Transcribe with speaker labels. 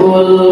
Speaker 1: বলব